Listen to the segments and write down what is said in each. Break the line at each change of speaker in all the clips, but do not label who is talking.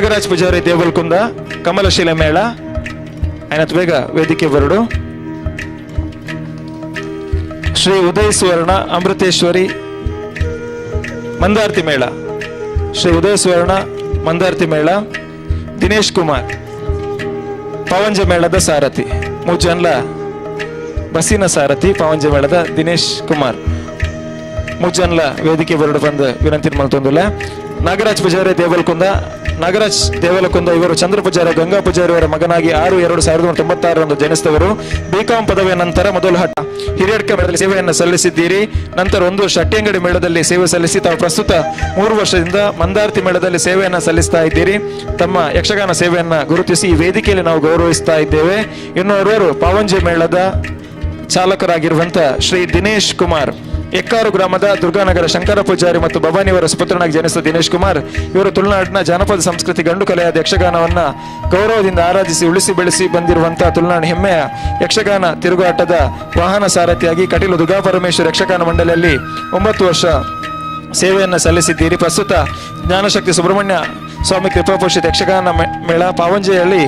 ನಾಗರಾಜ್ ಪೂಜಾರಿ ದೇವಲ್ಕುಂದ, ಕಮಲಶೀಲ ಮೇಳ ಆಯ್ನತ್ ಬೇಗ ವೇದಿಕೆ ಬರಡು. ಶ್ರೀ ಉದಯ ಸುವರ್ಣ ಅಮೃತೇಶ್ವರಿ ಮಂದಾರ್ತಿ ಮೇಳ. ಶ್ರೀ ಉದಯ ಸುವರ್ಣ ಮಂದಾರ್ತಿ ಮೇಳ, ದಿನೇಶ್ ಕುಮಾರ್ ಪವಂಜ ಮೇಳದ ಸಾರಥಿ ಮೂಜನ್ಲ ಬಸ್ಸಿನ ಸಾರಥಿ ಪವಂಜ ಮೇಳದ ದಿನೇಶ್ ಕುಮಾರ್. ಮೂಜನ್ಲ ವೇದಿಕೆ ಬರಡು ಬಂದು ವಿನಂತಿ ಮಾಡ್ತಂದಿಲ್ಲ ನಾಗರಾಜ್ ಪೂಜಾರಿ ದೇವಲ್ಕುಂದ ನಾಗರಾಜ್ ದೇವಲಕುಂದ, ಇವರು ಚಂದ್ರ ಪೂಜಾರಿ, ಗಂಗಾ ಪೂಜಾರಿ ಅವರ ಮಗನಾಗಿ ಆರು ಎರಡು ಸಾವಿರದ ನೂರ ತೊಂಬತ್ತಾರರಂದು ಜನಿಸಿದವರು. ಬಿಕಾಂ ಪದವಿಯ ನಂತರ ಮೊದಲು ಹಠ ಹಿರಿಯಡ್ಕ ಮೇಳದಲ್ಲಿ ಸೇವೆಯನ್ನು ಸಲ್ಲಿಸಿದ್ದೀರಿ. ನಂತರ ಒಂದು ವರ್ಷ ಮೇಳದಲ್ಲಿ ಸೇವೆ ಸಲ್ಲಿಸಿ ತಾವು ಪ್ರಸ್ತುತ ಮೂರು ವರ್ಷದಿಂದ ಮಂದಾರ್ತಿ ಮೇಳದಲ್ಲಿ ಸೇವೆಯನ್ನು ಸಲ್ಲಿಸ್ತಾ ಇದ್ದೀರಿ. ತಮ್ಮ ಯಕ್ಷಗಾನ ಸೇವೆಯನ್ನು ಗುರುತಿಸಿ ಈ ವೇದಿಕೆಯಲ್ಲಿ ನಾವು ಗೌರವಿಸ್ತಾ ಇದ್ದೇವೆ. ಇನ್ನೋರ್ವರು ಪಾವಂಜಿ ಮೇಳದ ಚಾಲಕರಾಗಿರುವಂಥ ಶ್ರೀ ದಿನೇಶ್ ಕುಮಾರ್. ಎಕ್ಕಾರು ಗ್ರಾಮದ ದುರ್ಗಾನಗರ ಶಂಕರ ಪೂಜಾರಿ ಮತ್ತು ಭವಾನಿಯವರ ಸುಪುತ್ರನಾಗಿ ಜನಿಸಿದ ದಿನೇಶ್ ಕುಮಾರ್, ಇವರು ತುಳುನಾಡಿನ ಜಾನಪದ ಸಂಸ್ಕೃತಿ ಗಂಡು ಕಲೆಯಾದ ಯಕ್ಷಗಾನವನ್ನು ಗೌರವದಿಂದ ಆರಾಧಿಸಿ, ಉಳಿಸಿ ಬೆಳೆಸಿ ಬಂದಿರುವಂತಹ ತುಳುನಾಡು ಹೆಮ್ಮೆಯ ಯಕ್ಷಗಾನ ತಿರುಗಾಟದ ವಾಹನ ಸಾರಥಿಯಾಗಿ ಕಟೀಲು ದುರ್ಗಾಪರಮೇಶ್ವರ ಯಕ್ಷಗಾನ ಮಂಡಳಿಯಲ್ಲಿ ಒಂಬತ್ತು ವರ್ಷ ಸೇವೆಯನ್ನು ಸಲ್ಲಿಸಿದ್ದೀರಿ. ಪ್ರಸ್ತುತ ಜ್ಞಾನಶಕ್ತಿ ಸುಬ್ರಹ್ಮಣ್ಯ ಸ್ವಾಮಿ ಕೃಪಾಪೋಷಿತ ಯಕ್ಷಗಾನ ಮೇಳ ಪಾವಂಜೆಯಲ್ಲಿ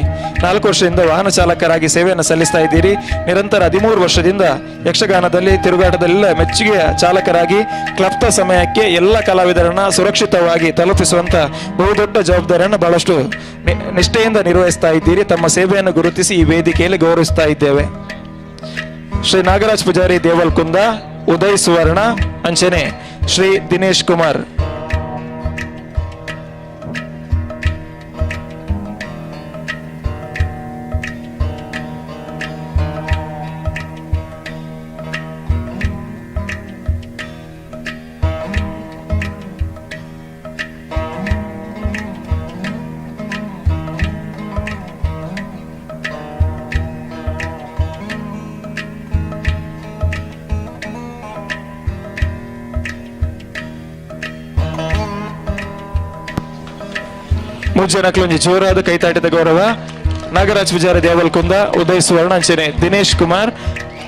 ನಾಲ್ಕು ವರ್ಷದಿಂದ ವಾಹನ ಚಾಲಕರಾಗಿ ಸೇವೆಯನ್ನು ಸಲ್ಲಿಸ್ತಾ ಇದ್ದೀರಿ. ನಿರಂತರ ಹದಿಮೂರು ವರ್ಷದಿಂದ ಯಕ್ಷಗಾನದಲ್ಲಿ, ತಿರುಗಾಟದಲ್ಲೆಲ್ಲ ಮೆಚ್ಚುಗೆಯ ಚಾಲಕರಾಗಿ ಕ್ಲಪ್ತ ಸಮಯಕ್ಕೆ ಎಲ್ಲ ಕಲಾವಿದರನ್ನ ಸುರಕ್ಷಿತವಾಗಿ ತಲುಪಿಸುವಂತ ಬಹುದೊಡ್ಡ ಜವಾಬ್ದಾರಿಯನ್ನು ಬಹಳಷ್ಟು ನಿಷ್ಠೆಯಿಂದ ನಿರ್ವಹಿಸ್ತಾ ಇದ್ದೀರಿ. ತಮ್ಮ ಸೇವೆಯನ್ನು ಗುರುತಿಸಿ ಈ ವೇದಿಕೆಯಲ್ಲಿ ಗೌರವಿಸ್ತಾ ಇದ್ದೇವೆ. ಶ್ರೀ ನಾಗರಾಜ್ ಪೂಜಾರಿ ದೇವಲ್ಕುಂದ, ಉದಯ್ ಸುವರ್ಣ, ಅಂಚನೆ ಶ್ರೀ ದಿನೇಶ್ ಕುಮಾರ್. ಮುಜ್ಜನಕ್ಲೊಂಜಿ ಜೋರಾದ ಕೈತಾಟಿದ ಗೌರವ. ನಾಗರಾಜ್ ಪೂಜಾರಿ ದೇವಲ್ಕುಂದ ಉದಯ್ ಸುವರ್ಣ ದಿನೇಶ್ ಕುಮಾರ್.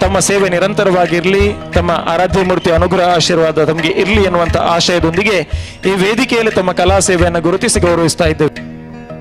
ತಮ್ಮ ಸೇವೆ ನಿರಂತರವಾಗಿರ್ಲಿ, ತಮ್ಮ ಆರಾಧ್ಯ ಮೂರ್ತಿ ಅನುಗ್ರಹ ಆಶೀರ್ವಾದ ತಮಗೆ ಇರ್ಲಿ ಎನ್ನುವಂತ ಆಶಯದೊಂದಿಗೆ ಈ ವೇದಿಕೆಯಲ್ಲಿ ತಮ್ಮ ಕಲಾ ಸೇವೆಯನ್ನು ಗುರುತಿಸಿ ಗೌರವಿಸ್ತಾ ಇದ್ದೇವೆ.